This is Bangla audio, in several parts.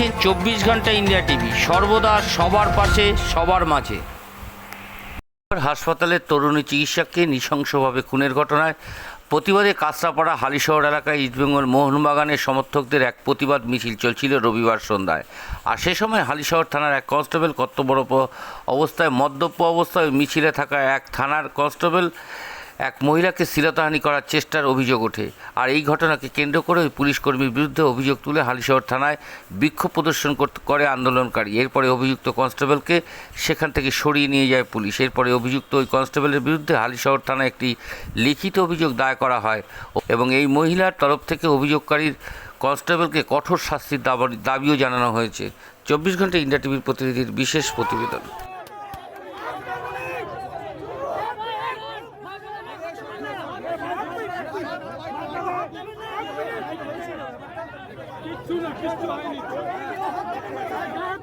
দেখছেন চব্বিশ ঘণ্টা ইন্ডিয়া টিভি। সর্বদা সবার পাশে, সবার মাঝে। হাসপাতালের তরুণী চিকিৎসককে নৃশংসভাবে খুনের ঘটনায় প্রতিবাদে কাঁচরাপাড়া হালিশহর এলাকায় ইস্টবেঙ্গল মোহনবাগানের সমর্থকদের এক প্রতিবাদ মিছিল চলছিল রবিবার সন্ধ্যায়। আর সে সময় হালিশহর থানার এক কনস্টেবল কর্তব্যরত অবস্থায়, মদ্যপ অবস্থায় মিছিলে থাকা এক থানার কনস্টেবল এক মহিলাকে শ্লীলতাহানি করার চেষ্টার অভিযোগ ওঠে। আর এই ঘটনাকে কেন্দ্র করে ওই পুলিশ কর্মীর বিরুদ্ধে অভিযোগ তুলে হালিশহর থানায় বিক্ষোভ প্রদর্শন করে আন্দোলনকারী। এরপরে অভিযুক্ত কনস্টেবলকে সেখান থেকে সরিয়ে নিয়ে যায় পুলিশ। এরপরে অভিযুক্ত ওই কনস্টেবলের বিরুদ্ধে হালিশহর থানায় একটি লিখিত অভিযোগ দায়ের করা হয় এবং এই মহিলার তরফ থেকে অভিযোগকারীর কনস্টেবলকে কঠোর শাস্তির দাবি- দাবিও জানানো হয়েছে। চব্বিশ ঘণ্টা ইন্ডিয়া টিভির প্রতিনিধির বিশেষ প্রতিবেদন কিচ্ছু না কিচ্ছু হয়নি গায়ে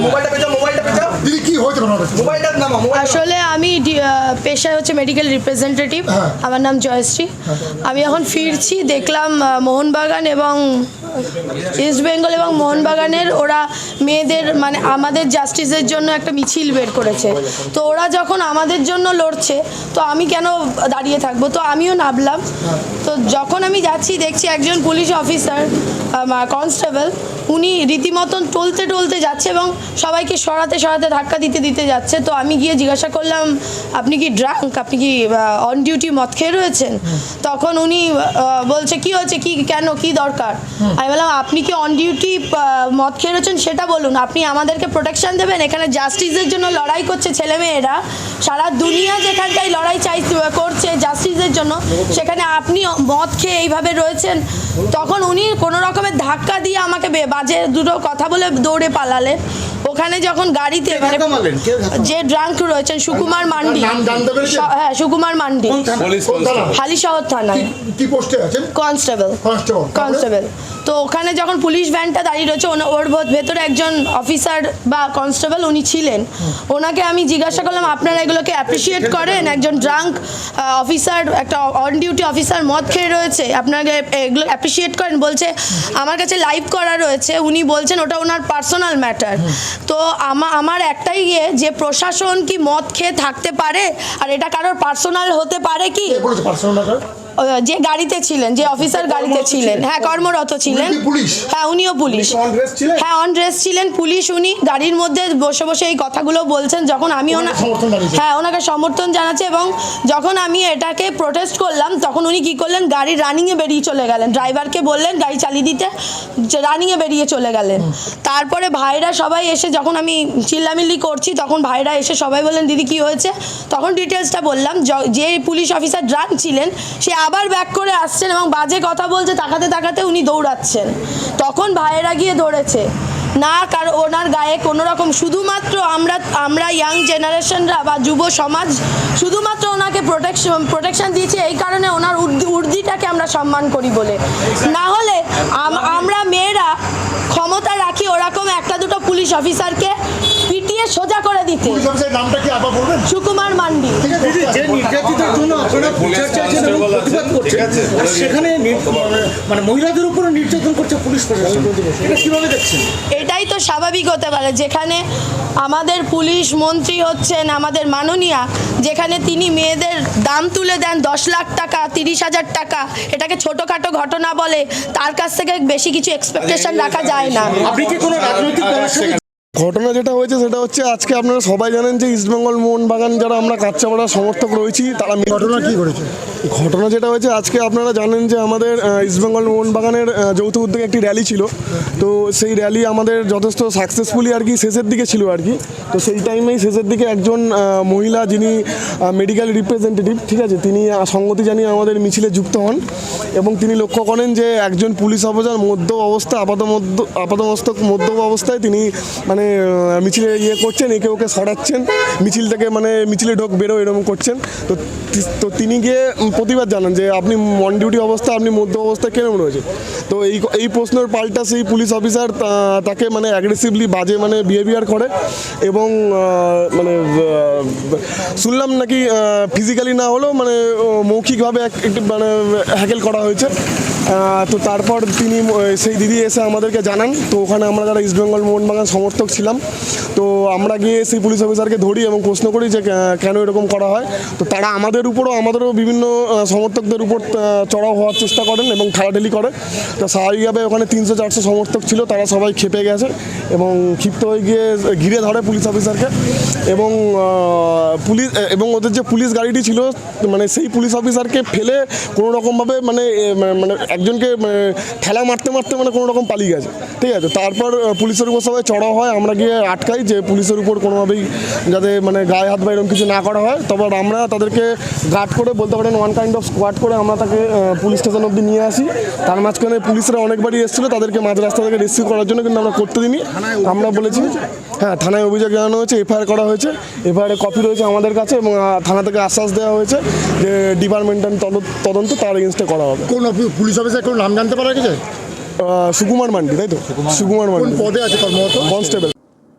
মোবাইলটা পেছাও মোবাইলটা পেছাও দিদি কি হয়েছে আসলে আমি ডি- পেশায় হচ্ছে মেডিকেল রিপ্রেজেন্টেটিভ হ্যাঁ। আমার নাম জয়শ্রী। আমি এখন ফিরছি দেখলাম মোহনবাগান এবং ইস্ট বেঙ্গল এবং মোহনবাগানের ওরা মেয়েদের মানে আমাদের জাস্টিসের জন্য একটা মিছিল বের করেছে। তো ওরা যখন আমাদের জন্য লড়ছে তো আমি কেন দাঁড়িয়ে থাকব? তো আমিও নামলাম। তো যখন আমি যাচ্ছি দেখছি একজন পুলিশ অফিসার কনস্টেবল উনি রীতিমতন টলতে টলতে যাচ্ছে এবং সবাইকে সরাতে সরাতে ধাক্কা দিতে দিতে যাচ্ছে। তো আমি গিয়ে জিজ্ঞাসা করলাম, আপনি কি ড্রাঙ্ক আপনি কি অন ডিউটি মদ খেয়ে রয়েছেন? তখন উনি বলছে, কি হয়েছে? কি, কেন? কি দরকার? আমি বললাম, আপনি কি অন ডিউটি মদ খেয়ে রয়েছেন? সেটা বলুন। আপনি আমাদেরকে প্রোটেকশন দেবেন। এখানে জাস্টিসের জন্য লড়াই করছে ছেলেমেয়েরা। সারা দুনিয়া যেখানটায় লড়াই চাই করছে জাস্টিসের জন্য, সেখানে আপনি মদ খেয়ে এইভাবে রয়েছেন। তখন উনি কোনো রকমের ধাক্কা দিয়ে আমাকে বাজে দুটো কথা বলে দৌড়ে পালালে ওখানে যখন গাড়িতে মানে যে ড্রাঙ্ক রয়েছেন সুকুমার মান্ডি। হ্যাঁ সুকুমার মান্ডি? হালিশহর থানায়। কি- কি পোস্টে আছেন? কনস্টেবল। কনস্টেবল। কনস্টেবল। তো ওখানে যখন পুলিশ ভ্যানটা দাঁড়িয়ে রয়েছে ওর ভেতরে একজন অফিসার বা কনস্টেবল উনি ছিলেন। ওনাকে আমি জিজ্ঞাসা করলাম, আপনারা এগুলোকে অ্যাপ্রিসিয়েট করেন? একজন ড্রাঙ্ক অফিসার একটা অন ডিউটি অফিসার মদ খেয়ে রয়েছে। আপনারা এগুলো অ্যাপ্রিসিয়েট করেন? বলছে, আমার কাছে লাইভ করা রয়েছে। উনি বলছেন, ওটা ওনার পার্সোনাল ম্যাটার তো আমার একটাই ইয়ে যে প্রশাসন কি মদ খেয়ে থাকতে পারে? আর এটা কারোর পার্সোনাল হতে পারে কি? যে গাড়িতে ছিলেন যে অফিসার গাড়িতে ছিলেন। হ্যাঁ কর্মরত ছিলেন কি পুলিশ? হ্যাঁ উনিও পুলিশ। ছিলেন? হ্যাঁ অন ড্রেস ছিলেন। পুলিশ উনি গাড়ির মধ্যে বসে বসে এই কথাগুলো বলছেন যখন আমি ওনা হ্যাঁ ওনাকে সমর্থন জানাচ্ছে এবং যখন আমি এটাকে প্রোটেস্ট করলাম তখন উনি কি করলেন? গাড়ি রানিংয়ে বেরিয়ে চলে গেলেন। ড্রাইভারকে বললেন গাড়ি চালিয়ে দিতে রানিংয়ে বেরিয়ে চলে গেলেন। তারপরে ভাইরা সবাই এসে যখন আমি চিল্লামিল্লি করছি তখন ভাইরা এসে সবাই বললেন দিদি কি হয়েছে? তখন ডিটেলসটা বললাম য- পুলিশ অফিসার ড্রাঙ্ক ছিলেন সে আবার ব্যাক করে আসছেন এবং বাজে কথা বলছে, তাকাতে তাকাতে উনি দৌড়াচ্ছেন। তখন ভাইয়েরা গিয়ে ধরেছে। না, কার ওনার গায়ে কোনো রকম শুধুমাত্র আমরা আমরা ইয়াং জেনারেশনরা বা যুব সমাজ, শুধুমাত্র ওনাকে প্রোটেকশন প্রোটেকশন দিয়েছে, এই কারণে ওনার উর্দি উর্দিটাকে আমরা সম্মান করি বলে। না হলে আমরা মেয়েরা ক্ষমতা রাখি ওরকম একটা দুটো পুলিশ অফিসারকে সোজা করে দিতে। নামটা কি আবার বলবেন? সুকুমার মান্ডি। যে নির্যাতিতার জন্য আপনারা বিচার চাইছেন এবং প্রতিবাদ করছে সেখানে মানে- মানে মহিলাদের উপরে নির্যাতন করছে পুলিশ প্রশাসন। এটা কীভাবে দেখছেন? এটাই তো স্বাভাবিক হতে পারে যেখানে আমাদের পুলিশ মন্ত্রী হচ্ছেন আমাদের মাননীয়া যেখানে তিনি মেয়েদের দাম তুলে দেন দশ লাখ টাকা তিরিশ হাজার টাকা। এটাকে ছোটোখাটো ঘটনা বলে তার কাছ থেকে বেশি কিছু এক্সপেকটেশন রাখা যায় না। আপনি কি কোনো রাজনৈতিক দলের সঙ্গে ঘটনা যেটা হয়েছে সেটা হচ্ছে আজকে আপনারা সবাই জানেন যে ইস্টবেঙ্গল মোহনবাগান যারা আমরা কাচ্চাপাড়া সমর্থক রয়েছি তারা ঘটনা কি ঘটেছে? ঘটনা যেটা হয়েছে আজকে আপনারা জানেন যে আমাদের ইস্টবেঙ্গল মোহনবাগানের যৌথ উদ্যোগে একটি র্যালি ছিল। তো সেই র্যালি আমাদের যথেষ্ট সাকসেসফুলি আর কি শেষের দিকে ছিল আর কি। তো সেই টাইমেই শেষের দিকে একজন মহিলা যিনি মেডিকেল রিপ্রেজেন্টেটিভ ঠিক আছে তিনি সঙ্গতি জানিয়ে আমাদের মিছিলে যুক্ত হন এবং তিনি লক্ষ্য করেন যে একজন পুলিশ অফিসার মধ্য অবস্থা আপাত মধ্য আপাতমস্তক মধ্য অবস্থায় তিনি মানে মিছিলে ইয়ে করছেন, একে ওকে সরাচ্ছেন মিছিল থেকে মানে মিছিলে ঢোক বেরো এরকম করছেন। তো তো তিনি গিয়ে প্রতিবাদ জানান যে আপনি অন ডিউটি অবস্থা, আপনি মধ্য অবস্থা কেন রয়েছে তো এই এই প্রশ্নের পাল্টা সেই পুলিশ অফিসার তাকে মানে অ্যাগ্রেসিভলি বাজে মানে বিহেভিয়ার করে এবং মানে শুনলাম নাকি ফিজিক্যালি না হলেও মানে মৌখিকভাবে এক- একটু মানে হ্যাকেল করা হয়েছে। তো তারপর তিনি সেই দিদি এসে আমাদেরকে জানান। তো ওখানে আমরা যারা ইস্টবেঙ্গল মোহনবাগান সমর্থক ছিলাম তো আমরা গিয়ে সেই পুলিশ অফিসারকে ধরি এবং প্রশ্ন করি যে কেন এরকম করা হয়? তো তারা আমাদের উপরও, আমাদেরও বিভিন্ন সমর্থকদের উপর চড়াও হওয়ার চেষ্টা করেন এবং ঠেলাঠেলি করে। তো স্বাভাবিকভাবে ওখানে তিনশো, চারশো সমর্থক ছিল, তারা সবাই খেপে গেছে এবং ক্ষিপ্ত হয়ে গিয়ে ঘিরে ধরে পুলিশ অফিসারকে এবং পুলিশ এবং ওদের যে পুলিশ গাড়িটি ছিল মানে সেই পুলিশ অফিসারকে ফেলে কোনো রকমভাবে মানে মানে- মানে একজনকে মানে ঠেলা মারতে মারতে মানে কোনো রকম পালিয়ে গেছে। ঠিক আছে? তারপর পুলিশের উপর সবাই চড়াও হয়। আমরা গিয়ে আটকাই যে পুলিশের উপর কোনোভাবেই যাতে মানে গায়ে হাত বা এরকম কিছু না করা হয়। তারপর আমরা তাদেরকে গার্ড করে বলতে পারেন ওয়ান কাইন্ড অফ স্কোয়াড করে আমরা তাকে পুলিশ স্টেশন অব্দি নিয়ে আসি। তার মাঝখানে পুলিশরা অনেকবারই এসেছিল তাদেরকে মাঝ রাস্তা থেকে রেস্কিউ করার জন্য কিন্তু আমরা করতে দিইনি। আমরা বলেছি হ্যাঁ থানায় অভিযোগ জানানো হয়েছে এফআইআর করা হয়েছে। এফআইআর কপি রয়েছে আমাদের কাছে এবং থানা থেকে আশ্বাস দেওয়া হয়েছে যে ডিপার্টমেন্টাল তদন্ত তার এগেনস্টে করা হবে। কোন পুলিশ অফিসার কোনো নাম জানতে পারা গেছে? সুকুমার মান্ডি তাই তো? সুকুমার মান্ডি। পদে আছে কর্মরত? কনস্টেবল।